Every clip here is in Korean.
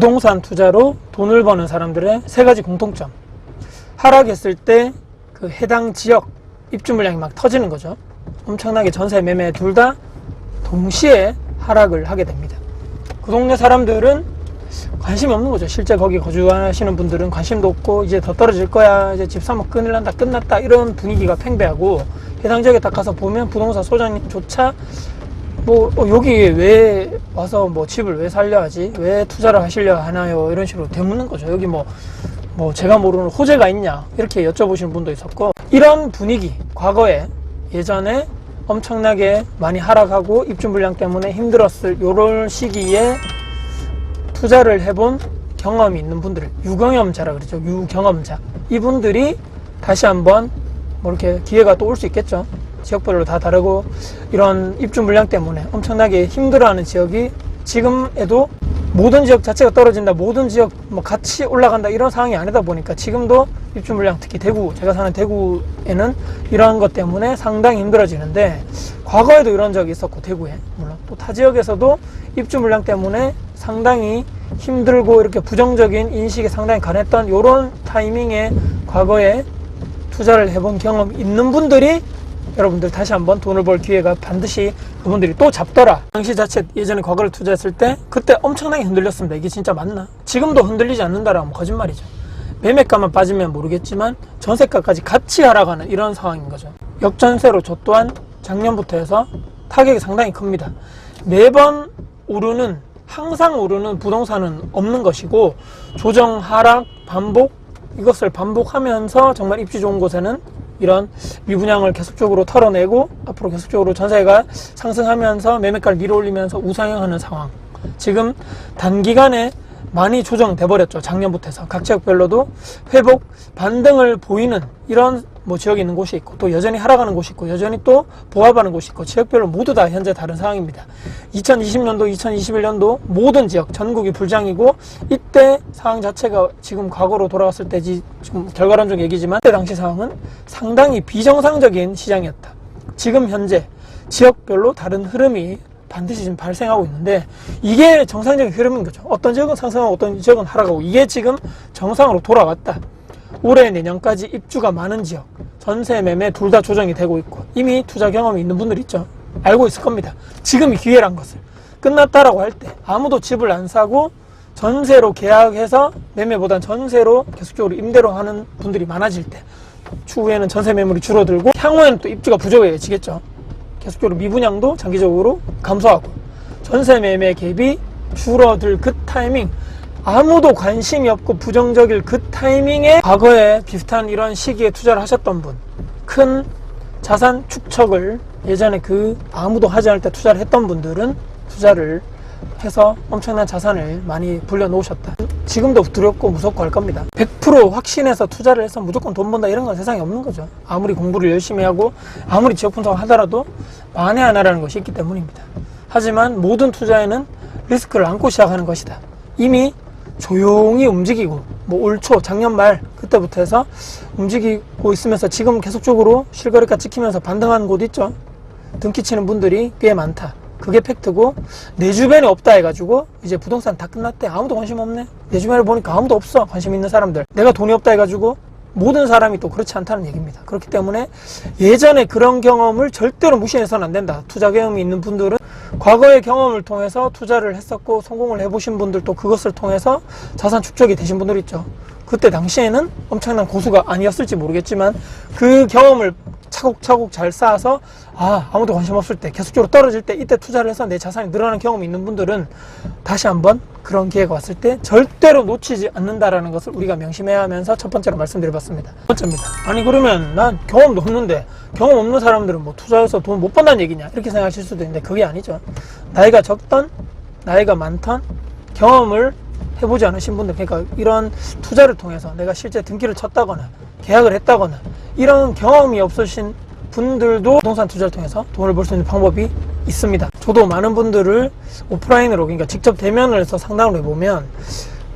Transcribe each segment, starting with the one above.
부동산 투자로 돈을 버는 사람들의 세 가지 공통점. 하락했을 때 그 해당 지역 입주 물량이 막 터지는 거죠. 엄청나게 전세 매매 둘 다 동시에 하락을 하게 됩니다. 그 동네 사람들은 관심이 없는 거죠. 실제 거기 거주하시는 분들은 관심도 없고 이제 더 떨어질 거야. 이제 집 사면 큰일 난다. 끝났다. 이런 분위기가 팽배하고 해당 지역에 딱 가서 보면 부동산 소장님조차 뭐 어, 여기 왜 와서 뭐 집을 왜 살려 하지? 왜 투자를 하시려 하나요? 이런 식으로 되묻는 거죠. 여기 뭐, 뭐 제가 모르는 호재가 있냐? 이렇게 여쭤보시는 분도 있었고 이런 분위기 과거에 예전에 엄청나게 많이 하락하고 입주 물량 때문에 힘들었을 요런 시기에 투자를 해본 경험이 있는 분들 유경험자라 그러죠. 유경험자 이분들이 다시 한번 뭐 이렇게 기회가 또 올 수 있겠죠. 지역별로 다 다르고 이런 입주 물량 때문에 엄청나게 힘들어하는 지역이 지금에도 모든 지역 자체가 떨어진다, 모든 지역 뭐 같이 올라간다. 이런 상황이 아니다 보니까 지금도 입주 물량 특히 대구 제가 사는 대구에는 이러한 것 때문에 상당히 힘들어지는데 과거에도 이런 적이 있었고 대구에 물론 또 타 지역에서도 입주 물량 때문에 상당히 힘들고 이렇게 부정적인 인식에 상당히 강했던 이런 타이밍에 과거에 투자를 해본 경험 있는 분들이 여러분들 다시 한번 돈을 벌 기회가 반드시 그분들이 또 잡더라. 당시 자체 예전에 과거를 투자했을 때 그때 엄청나게 흔들렸습니다. 이게 진짜 맞나? 지금도 흔들리지 않는다라면 거짓말이죠. 매매가만 빠지면 모르겠지만 전세가까지 같이 하락하는 이런 상황인 거죠. 역전세로 저 또한 작년부터 해서 타격이 상당히 큽니다. 매번 오르는 항상 오르는 부동산은 없는 것이고 조정 하락 반복 이것을 반복하면서 정말 입지 좋은 곳에는 이런 미분양을 계속적으로 털어내고 앞으로 계속적으로 전세가 상승하면서 매매가를 밀어올리면서 우상향하는 상황. 지금 단기간에 많이 조정돼 버렸죠. 작년부터 해서 각 지역별로도 회복 반등을 보이는 이런 뭐 지역이 있는 곳이 있고 또 여전히 하락하는 곳이 있고 여전히 또 보합하는 곳이 있고 지역별로 모두 다 현재 다른 상황입니다. 2020년도, 2021년도 모든 지역 전국이 불장이고 이때 상황 자체가 지금 과거로 돌아갔을 때지 지금 결과론적 얘기지만 그때 당시 상황은 상당히 비정상적인 시장이었다. 지금 현재 지역별로 다른 흐름이 반드시 지금 발생하고 있는데 이게 정상적인 흐름인 거죠. 어떤 지역은 상승하고 어떤 지역은 하락하고 이게 지금 정상으로 돌아왔다. 올해 내년까지 입주가 많은 지역, 전세 매매 둘 다 조정이 되고 있고 이미 투자 경험이 있는 분들 있죠. 알고 있을 겁니다. 지금이 기회란 것을 끝났다라고 할 때 아무도 집을 안 사고 전세로 계약해서 매매보단 전세로 계속적으로 임대로 하는 분들이 많아질 때 추후에는 전세 매물이 줄어들고 향후에는 또 입주가 부족해지겠죠. 계속적으로 미분양도 장기적으로 감소하고 전세 매매 갭이 줄어들 그 타이밍 아무도 관심이 없고 부정적일 그 타이밍에 과거에 비슷한 이런 시기에 투자를 하셨던 분 큰 자산 축척을 예전에 그 아무도 하지 않을 때 투자를 했던 분들은 투자를 해서 엄청난 자산을 많이 불려 놓으셨다. 지금도 두렵고 무섭고 할 겁니다. 100% 확신해서 투자를 해서 무조건 돈 번다 이런 건 세상에 없는 거죠. 아무리 공부를 열심히 하고 아무리 지역 분석을 하더라도 만에 하나라는 것이 있기 때문입니다. 하지만 모든 투자에는 리스크를 안고 시작하는 것이다. 이미 조용히 움직이고 뭐 올 초 작년 말 그때부터 해서 움직이고 있으면서 지금 계속적으로 실거래가 찍히면서 반등하는 곳 있죠. 등기치는 분들이 꽤 많다. 그게 팩트고 내 주변에 없다 해가지고 이제 부동산 다 끝났대. 아무도 관심 없네. 내 주변에 보니까 아무도 없어. 관심 있는 사람들. 내가 돈이 없다 해가지고 모든 사람이 또 그렇지 않다는 얘기입니다. 그렇기 때문에 예전에 그런 경험을 절대로 무시해서는 안 된다. 투자 경험이 있는 분들은 과거의 경험을 통해서 투자를 했었고 성공을 해보신 분들도 그것을 통해서 자산 축적이 되신 분들 있죠. 그때 당시에는 엄청난 고수가 아니었을지 모르겠지만 그 경험을 차곡차곡 잘 쌓아서 아 아무도 관심 없을 때 계속적으로 떨어질 때 이때 투자를 해서 내 자산이 늘어나는 경험이 있는 분들은 다시 한번 그런 기회가 왔을 때 절대로 놓치지 않는다라는 것을 우리가 명심해야 하면서 첫 번째로 말씀드려봤습니다. 첫 번째입니다. 아니 그러면 난 경험도 없는데 경험 없는 사람들은 뭐 투자해서 돈 못 번다는 얘기냐 이렇게 생각하실 수도 있는데 그게 아니죠. 나이가 적던 나이가 많던 경험을 해보지 않으신 분들 그러니까 이런 투자를 통해서 내가 실제 등기를 쳤다거나 계약을 했다거나 이런 경험이 없으신 분들도 부동산 투자를 통해서 돈을 벌 수 있는 방법이 있습니다. 저도 많은 분들을 오프라인으로 그러니까 직접 대면을 해서 상담을 해보면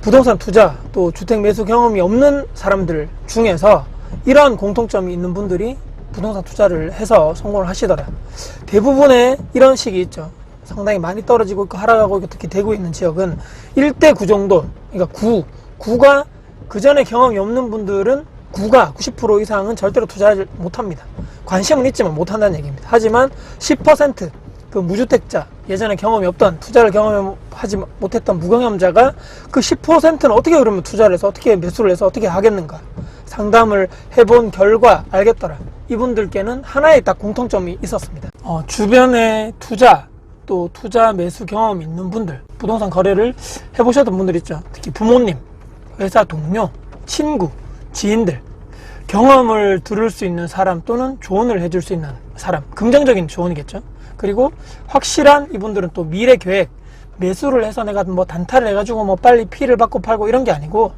부동산 투자 또 주택 매수 경험이 없는 사람들 중에서 이러한 공통점이 있는 분들이 부동산 투자를 해서 성공을 하시더라. 대부분의 이런 식이 있죠. 상당히 많이 떨어지고 있고 하락하고 있고 특히 대구에 있는 지역은 1대 9 정도 그러니까 9 9가 그 전에 경험이 없는 분들은 9가 90% 이상은 절대로 투자를 못합니다. 관심은 있지만 못한다는 얘기입니다. 하지만 10%그 무주택자 예전에 경험이 없던 투자를 경험하지 못했던 무경험자가 그 10%는 어떻게 그러면 투자를 해서 어떻게 매수를 해서 어떻게 하겠는가 상담을 해본 결과 알겠더라. 이분들께는 하나의 딱 공통점이 있었습니다. 어, 주변에 투자 또 투자 매수 경험이 있는 분들 부동산 거래를 해보셨던 분들 있죠. 특히 부모님, 회사 동료, 친구, 지인들 경험을 들을 수 있는 사람 또는 조언을 해줄 수 있는 사람. 긍정적인 조언이겠죠. 그리고 확실한 이분들은 또 미래 계획 매수를 해서 내가 뭐 단타를 해가지고 뭐 빨리 피를 받고 팔고 이런 게 아니고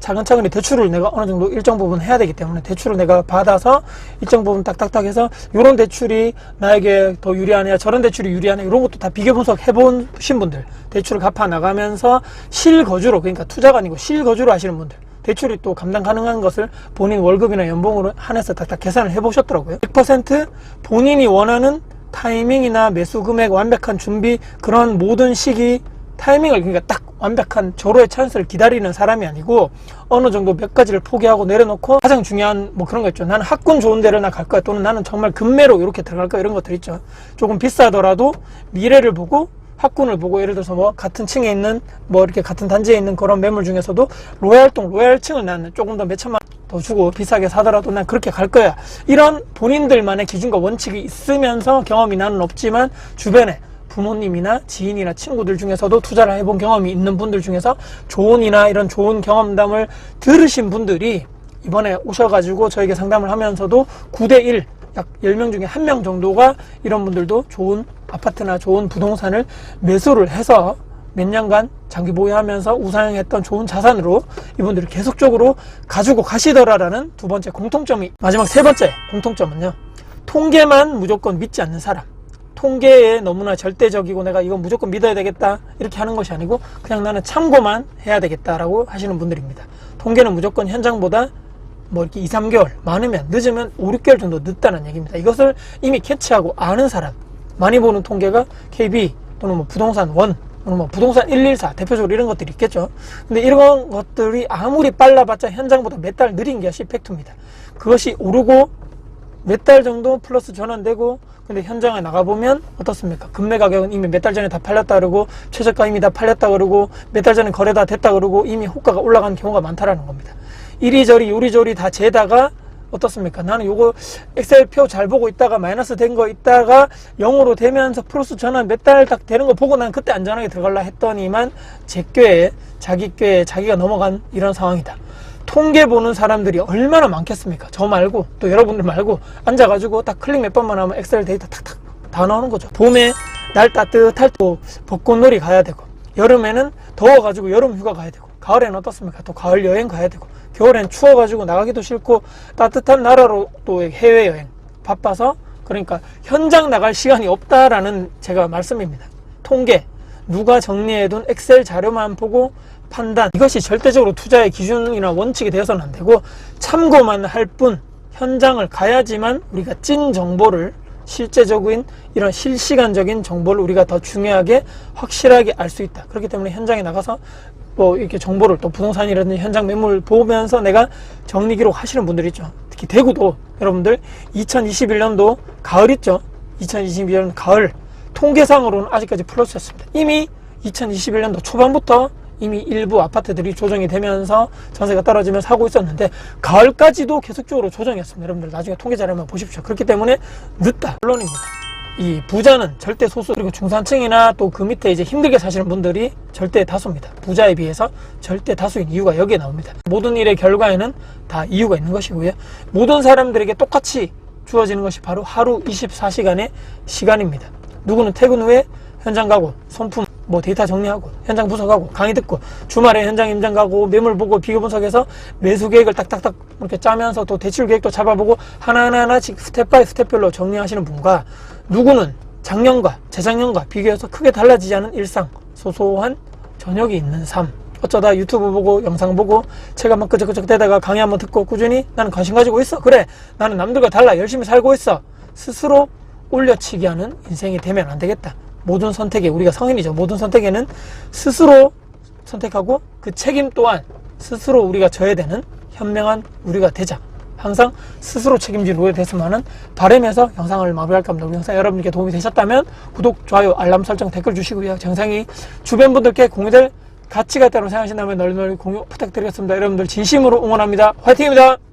차근차근히 대출을 내가 어느 정도 일정 부분 해야 되기 때문에 대출을 내가 받아서 일정 부분 딱딱딱 해서 이런 대출이 나에게 더 유리하냐 저런 대출이 유리하냐 이런 것도 다 비교 분석 해보신 분들. 대출을 갚아 나가면서 실거주로 그러니까 투자가 아니고 실거주로 하시는 분들 대출이 또 감당 가능한 것을 본인 월급이나 연봉으로 한해서 딱딱 계산을 해보셨더라고요 100% 본인이 원하는 타이밍이나 매수 금액 완벽한 준비 그런 모든 시기 타이밍을 그러니까 딱 완벽한 절호의 찬스를 기다리는 사람이 아니고 어느 정도 몇 가지를 포기하고 내려놓고 가장 중요한 뭐 그런 거 있죠. 나는 학군 좋은 데를 나 갈 거야. 또는 나는 정말 금매로 이렇게 들어갈 거야. 이런 것들 있죠. 조금 비싸더라도 미래를 보고 학군을 보고 예를 들어서 뭐 같은 층에 있는 뭐 이렇게 같은 단지에 있는 그런 매물 중에서도 로얄동 로얄층을 나는 조금 더 몇 천만 더 주고 비싸게 사더라도 난 그렇게 갈 거야. 이런 본인들만의 기준과 원칙이 있으면서 경험이 나는 없지만 주변에 부모님이나 지인이나 친구들 중에서도 투자를 해본 경험이 있는 분들 중에서 조언이나 이런 좋은 경험담을 들으신 분들이 이번에 오셔가지고 저에게 상담을 하면서도 9대1 약 10명 중에 1명 정도가 이런 분들도 좋은 아파트나 좋은 부동산을 매수를 해서 몇 년간 장기 보유하면서 우상향했던 좋은 자산으로 이분들이 계속적으로 가지고 가시더라라는 두 번째 공통점이 마지막 세 번째 공통점은요. 통계만 무조건 믿지 않는 사람. 통계에 너무나 절대적이고 내가 이건 무조건 믿어야 되겠다. 이렇게 하는 것이 아니고 그냥 나는 참고만 해야 되겠다라고 하시는 분들입니다. 통계는 무조건 현장보다 뭐 이렇게 2, 3개월 많으면 늦으면 5, 6개월 정도 늦다는 얘기입니다 이것을 이미 캐치하고 아는 사람 많이 보는 통계가 KB 또는 뭐 부동산 원 또는 뭐 부동산 114 대표적으로 이런 것들이 있겠죠. 근데 이런 것들이 아무리 빨라봤자 현장보다 몇 달 느린 것이 팩트입니다. 그것이 오르고 몇 달 정도 플러스 전환되고 근데 현장에 나가보면 어떻습니까? 금매 가격은 이미 몇 달 전에 다 팔렸다 그러고 최저가 이미 다 팔렸다 그러고 몇 달 전에 거래 다 됐다 그러고 이미 호가가 올라간 경우가 많다라는 겁니다. 이리저리 요리조리 다 재다가 어떻습니까? 나는 요거 엑셀 표 잘 보고 있다가 마이너스 된 거 있다가 0으로 되면서 플러스 전환 몇 달 딱 되는 거 보고 난 그때 안전하게 들어갈라 했더니만 제 꾀에 자기 꾀에 자기가 넘어간 이런 상황이다. 통계 보는 사람들이 얼마나 많겠습니까? 저 말고 또 여러분들 말고 앉아가지고 딱 클릭 몇 번만 하면 엑셀 데이터 탁탁 다 나오는 거죠. 봄에 날 따뜻할 때 벚꽃놀이 가야 되고 여름에는 더워가지고 여름 휴가 가야 되고 가을에는 어떻습니까? 또 가을 여행 가야 되고 겨울엔 추워가지고 나가기도 싫고 따뜻한 나라로 또 해외 여행 바빠서 그러니까 현장 나갈 시간이 없다라는 제가 말씀입니다. 통계 누가 정리해둔 엑셀 자료만 보고 판단 이것이 절대적으로 투자의 기준이나 원칙이 되어서는 안 되고 참고만 할 뿐 현장을 가야지만 우리가 찐 정보를 실제적인 이런 실시간적인 정보를 우리가 더 중요하게 확실하게 알 수 있다. 그렇기 때문에 현장에 나가서 뭐 이렇게 정보를 또 부동산이라든지 현장 매물 보면서 내가 정리 기록 하시는 분들 있죠. 특히 대구도 여러분들 2021년도 가을 있죠. 2021년 가을 통계상으로는 아직까지 플러스였습니다. 이미 2021년도 초반부터 이미 일부 아파트들이 조정이 되면서 전세가 떨어지면 사고 있었는데 가을까지도 계속적으로 조정이었습니다. 여러분들 나중에 통계 자료만 보십시오. 그렇기 때문에 늦다. 물론입니다. 이 부자는 절대 소수 그리고 중산층이나 또 그 밑에 이제 힘들게 사시는 분들이 절대 다수입니다. 부자에 비해서 절대 다수인 이유가 여기에 나옵니다. 모든 일의 결과에는 다 이유가 있는 것이고요. 모든 사람들에게 똑같이 주어지는 것이 바로 하루 24시간의 시간입니다. 누구는 퇴근 후에 현장 가고 손품 뭐 데이터 정리하고 현장 분석하고 강의 듣고 주말에 현장 임장 가고 매물 보고 비교 분석해서 매수 계획을 딱딱딱 이렇게 짜면서 또 대출 계획도 잡아보고 하나하나 하나씩 스텝 바이 스텝별로 정리하시는 분과 누구는 작년과 재작년과 비교해서 크게 달라지지 않은 일상 소소한 저녁이 있는 삶. 어쩌다 유튜브 보고 영상 보고 책 한번 끄적끄적 대다가 강의 한번 듣고 꾸준히 나는 관심 가지고 있어. 그래 나는 남들과 달라 열심히 살고 있어. 스스로 올려치기 하는 인생이 되면 안 되겠다 모든 선택에 우리가 성인이죠. 모든 선택에는 스스로 선택하고 그 책임 또한 스스로 우리가 져야 되는 현명한 우리가 되자. 항상 스스로 책임질 우리가 됐으면 하는 바람에서 영상을 마무리할까 합니다. 우리 영상 여러분께 도움이 되셨다면 구독, 좋아요, 알람 설정, 댓글 주시고요. 영상이 주변 분들께 공유될 가치가 있다고 생각하신다면 널리 널리 공유 부탁드리겠습니다. 여러분들 진심으로 응원합니다. 화이팅입니다.